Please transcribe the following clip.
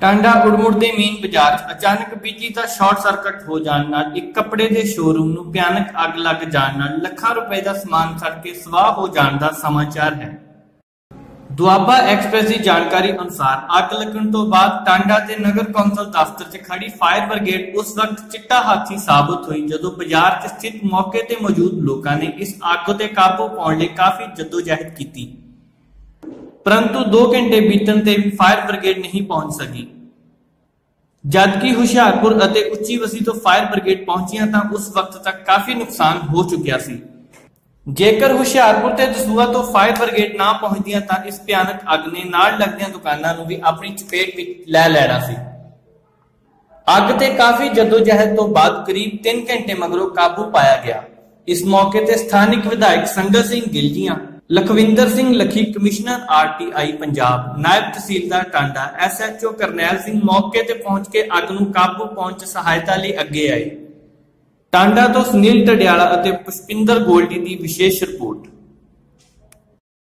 Tanda Urmur main ਬਾਜ਼ਾਰ 'ਚ ਅਚਾਨਕ ਬਿਜਲੀ ਦਾ ਸ਼ਾਰਟ ਸਰਕਟ ਹੋ ਜਾਣ ਨਾਲ ਇੱਕ ਕੱਪੜੇ ਦੇ ਸ਼ੋਰੂਮ ਨੂੰ ਭਿਆਨਕ ਅੱਗ ਲੱਗ ਜਾਣ ਨਾਲ ਲੱਖਾਂ ਰੁਪਏ ਦਾ ਸਮਾਨ ਸੜ ਕੇ ਸਵਾਹ ਹੋ ਜਾਣ ਦਾ ਸਮਾਚਾਰ ਹੈ। ਦੁਆਬਾ ਐਕਸਪ੍ਰੈਸ ਦੀ ਜਾਣਕਾਰੀ ਅਨੁਸਾਰ ਅੱਗ ਲੱਗਣ ਤੋਂ ਬਾਅਦ ਟਾਂਡਾ ਦੇ ਨਗਰ ਕੌਂਸਲ ਦਫ਼ਤਰ 'ਚ ਖੜੀ ਫਾਇਰ ਬ੍ਰਿਗੇਡ ਉਸ ਵਕਤ ਚਿੱਟਾ ਹਾਥੀ ਸਾਬਤ ਹੋਈ ਜਦੋਂ ਬਾਜ਼ਾਰ 'ਚ ਸਥਿਤ ਮੌਕੇ ਤੇ ਮੌਜੂਦ ਲੋਕਾਂ ਨੇ ਇਸ ਅੱਗ ਤੇ ਕਾਬੂ ਪਾਉਣ ਲਈ ਕਾਫੀ ਜਦੋਜਹਿਦ ਕੀਤੀ। ਪਰੰਤੂ 2 ਘੰਟੇ ਬੀਤਣ ਤੇ ਵੀ ਫਾਇਰ ਬ੍ਰਿਗੇਡ ਨਹੀਂ ਪਹੁੰਚ ਸਕੀ। ਜਦਕਿ ਹੁਸ਼ਿਆਰਪੁਰ ਅਤੇ ਉੱਚੀ ਵਸੀ ਤੋਂ ਫਾਇਰ ਬ੍ਰਿਗੇਡ ਪਹੁੰਚੀਆਂ ਤਾਂ ਉਸ ਵਕਤ ਤੱਕ ਕਾਫੀ ਨੁਕਸਾਨ ਹੋ ਚੁੱਕਿਆ ਸੀ। ਜੇਕਰ ਹੁਸ਼ਿਆਰਪੁਰ ਤੇ ਦਸੂਆ ਤੋਂ ਫਾਇਰ ਬ੍ਰਿਗੇਡ ਨਾ ਪਹੁੰਚਦੀਆਂ ਤਾਂ ਇਸ ਭਿਆਨਕ ਅੱਗ ਨੇ ਨਾਲ ਲੱਗਦੀਆਂ ਦੁਕਾਨਾਂ ਨੂੰ ਵੀ ਆਪਣੀ ਚਪੇਟ ਵਿੱਚ ਲੈ ਲੈਣਾ ਸੀ। ਅੱਗ ਤੇ ਕਾਫੀ ਜਦੋਜਹਿਦ ਤੋਂ ਬਾਅਦ ਕਰੀਬ 3 ਘੰਟੇ ਮਗਰੋਂ ਕਾਬੂ ਪਾਇਆ ਗਿਆ। ਇਸ ਮੌਕੇ ਤੇ ਸਥਾਨਕ ਵਿਧਾਇਕ ਸੰਗਤ ਸਿੰਘ ਗਿਲਜੀਆਂ ਲਖਵਿੰਦਰ ਸਿੰਘ ਲਖੀ, ਕਮਿਸ਼ਨਰ ਆਰਟੀਆਈ ਪੰਜਾਬ, ਨਾਇਬ ਤਹਿਸੀਲਦਾਰ ਟਾਂਡਾ ਐਸਐਚਓ ਕਰਨੈਲ ਸਿੰਘ ਮੌਕੇ ਤੇ ਪਹੁੰਚ ਕੇ ਅੱਗ ਨੂੰ ਕਾਬੂ ਪਾਉਣ 'ਚ ਸਹਾਇਤਾ ਲਈ ਅੱਗੇ ਆਏ। ਟਾਂਡਾ ਤੋਂ ਸੁਨੀਲ ਟਡਿਆਲਾ ਅਤੇ ਪੁਸ਼ਪਿੰਦਰ ਗੋਲਡੀ ਦੀ ਵਿਸ਼ੇਸ਼ ਰਿਪੋਰਟ।